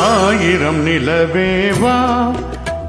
ஆயிரம் நிலவேவா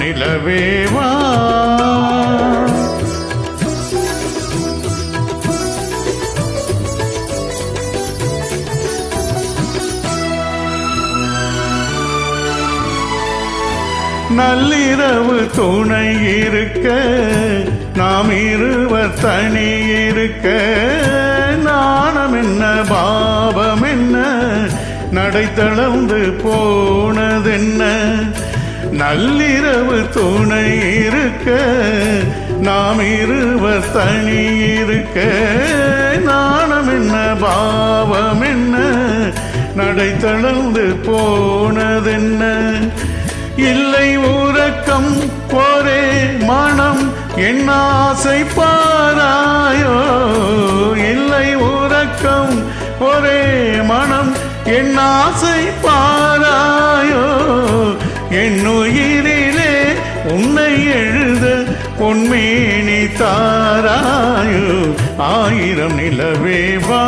நிலவேவா நள்ளிரவு துணை இருக்க நாம் இருவர் தனி இருக்க. நாணம் என்ன பாவம் என்ன? நடை தளர்ந்து போனதென்ன? நள்ளிரவு துணை இருக்க நாம் இருவர் தனி இருக்க. நாணம் என்ன பாவம் என்ன நடை தளர்ந்து போனதென்ன? இல்லை உறக்கம் ஒரே மனம் என் ஆசை பாராயோ? இல்லை உறக்கம் ஒரே மனம் என் ஆசை பாராயோ என்னுயிரிலே உன்னை எழுத பொன்மேனி தாராயோ. ஆயிரம் நிலவேவா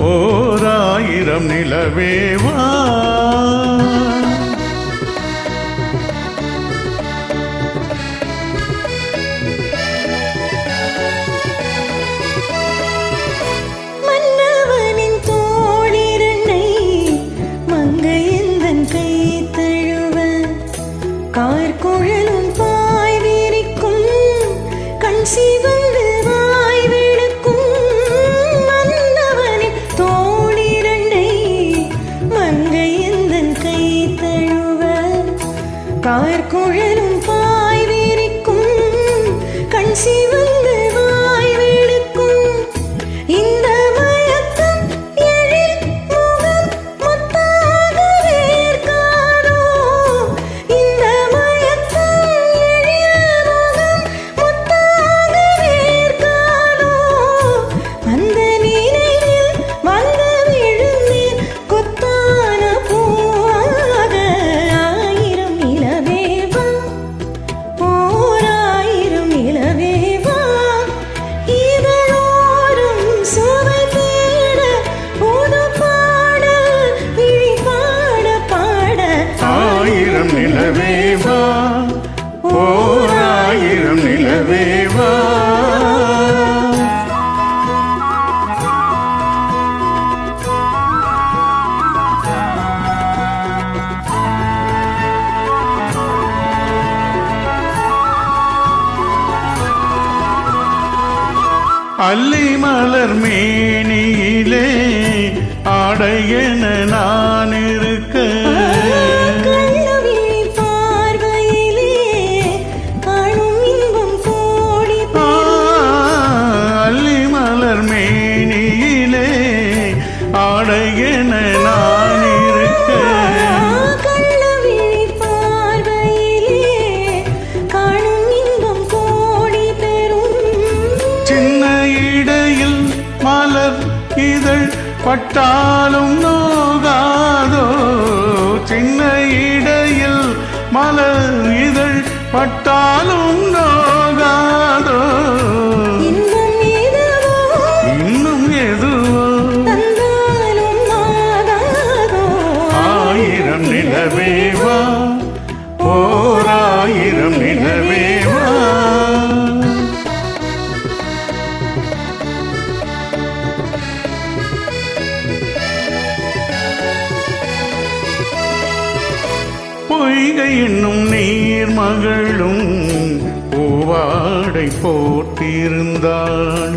ஓர் ஆயிரம் நிலவேவா அல்லி மலர் மேனியிலே ஆடையன நானே இதழ் பட்டாலும் நோகாதோ? சின்ன இடையில் மலர் இதழ் பட்டாலும் நோ பொய்கை என்னும் நீர் மகளும் பூவாடை போட்டிருந்தாள்.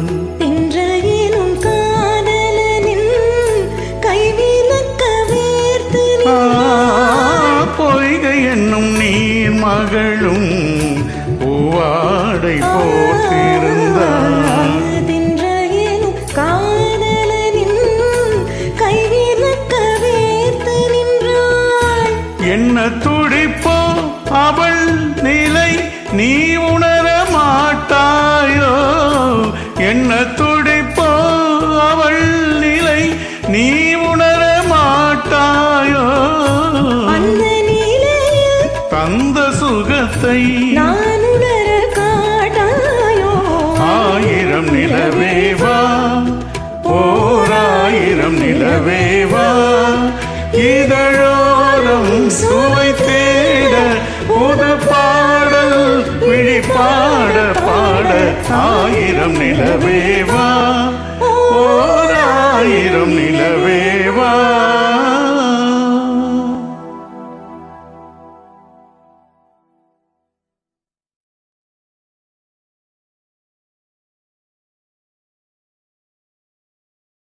பொய்கை என்னும் நீர் மகளும் பூவாடை போட்டிருந்தாள். என்ன துடிப்போ சுகத்தை நான் உணர காட்டாயோ? ஆயிரம் நிலவேவா ஓராயிரம் நிலவேவா இதழோரம் சுவை தேட புது பாடல் விழி பாட. பாட ஆயிரம் நிலவேவா